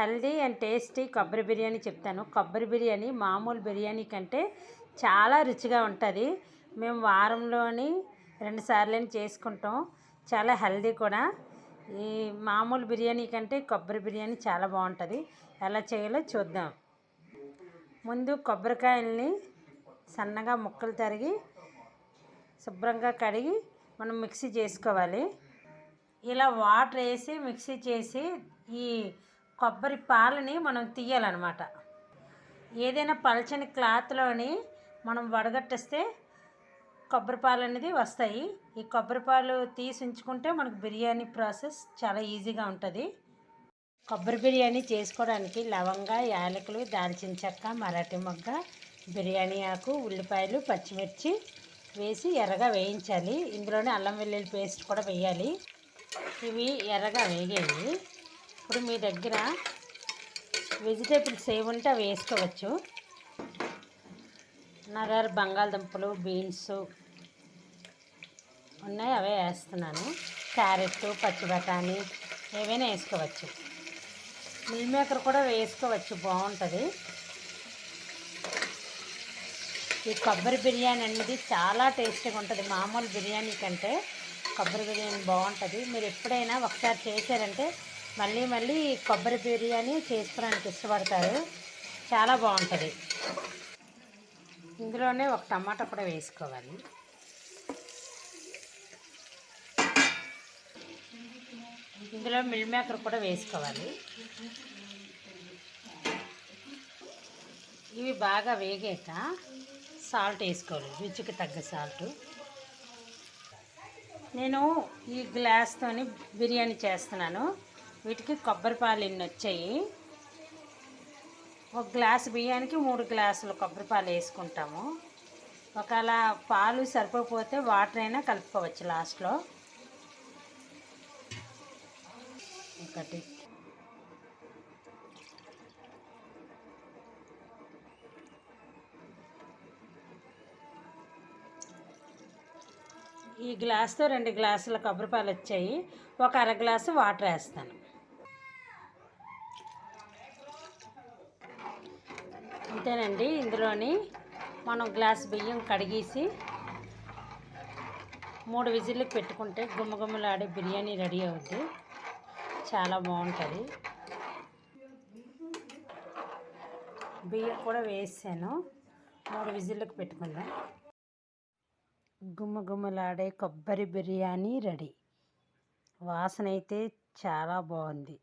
Healthy and tasty కొబ్బరి బిర్యానీ చెప్తాను. కొబ్బరి బిర్యానీ మామూలు బిర్యానీ కంటే చాలా రుచిగా ఉంటుంది. మేము వారంలోని రెండు సార్లు చేసుకుంటాం. చాలా హెల్దీ కూడా. ఈ మామూలు బిర్యానీ కంటే కొబ్బరి బిర్యానీ చాలా బాగుంటుంది. ఎలా చేయాలో చూద్దాం. ముందు కొబ్బరికాయల్ని సన్నగా ముక్కలు తరిగి శుభ్రంగా కడిగి మనం మిక్సీ చేసుకోవాలి. ఇలా వాటర్ వేసి మిక్సీ చేసి ఈ కొబ్బరి పాలని మనం తీయాలన్నమాట. ఏదైనా పలచని క్లాత్లోని మనం వడగట్టేస్తే కొబ్బరి పాలు అనేది వస్తాయి. ఈ కొబ్బరి పాలు తీసి ఉంచుకుంటే మనకు బిర్యానీ ప్రాసెస్ చాలా ఈజీగా ఉంటుంది. కొబ్బరి బిర్యానీ చేసుకోవడానికి లవంగ యాలకులు దాల్చిన చెక్క మరాఠీ మొగ్గ బిర్యానీ ఆకు ఉల్లిపాయలు పచ్చిమిర్చి వేసి ఎర్రగా వేయించాలి. ఇందులోనే అల్లం వెల్లుల్లి పేస్ట్ కూడా వేయాలి. ఇవి ఎర్రగా వేగేవి ఇప్పుడు మీ దగ్గర వెజిటేబుల్స్ ఏముంటే అవి వేసుకోవచ్చు. నా దగ్గర బంగాళదుంపలు బీన్స్ ఉన్నాయి అవే వేస్తున్నాను. క్యారెట్ పచ్చి బఠానీ ఏవైనా వేసుకోవచ్చు. మిల్ మేకర్ కూడా వేసుకోవచ్చు బాగుంటుంది. ఈ కొబ్బరి బిర్యానీ అనేది చాలా టేస్టీగా ఉంటుంది. మామూలు బిర్యానీ కంటే కొబ్బరి బిర్యానీ బాగుంటుంది. మీరు ఎప్పుడైనా ఒకసారి చేశారంటే మళ్ళీ మళ్ళీ కొబ్బరి బిర్యానీ చేసుకోవడానికి ఇష్టపడతారు. చాలా బాగుంటుంది. ఇందులోనే ఒక టమాటా కూడా వేసుకోవాలి. ఇందులో మిల్ మేకర్ కూడా వేసుకోవాలి. ఇవి బాగా వేగాక సాల్ట్ వేసుకోవాలి. రుచికి తగ్గ సాల్ట్. నేను ఈ గ్లాస్తోని బిర్యానీ చేస్తున్నాను. వీటికి కొబ్బరి పాలు ఇన్ని వచ్చాయి? ఒక గ్లాస్ బియ్యానికి మూడు గ్లాసులు కొబ్బరి పాలు వేసుకుంటాము. ఒకవేళ పాలు సరిపోతే వాటర్ అయినా కలుపుకోవచ్చు లాస్ట్లో. ఒకటి. ఈ గ్లాస్తో రెండు గ్లాసుల కొబ్బరి పాలు వచ్చాయి. ఒక అర గ్లాసు వాటర్ వేస్తాను. అంతేనండి ఇందులోని మనం గ్లాస్ బియ్యం కడిగేసి మూడు విజిల్కి పెట్టుకుంటే గుమ్మగుమ్మలాడే బిర్యానీ రెడీ అవుద్ది. చాలా బాగుంటుంది. బియ్యం కూడా వేసాను. మూడు విజిల్కి పెట్టుకుందాం. గుమ్మగుమ్మలాడే కొబ్బరి బిర్యానీ రెడీ. వాసన అయితే చాలా బాగుంది.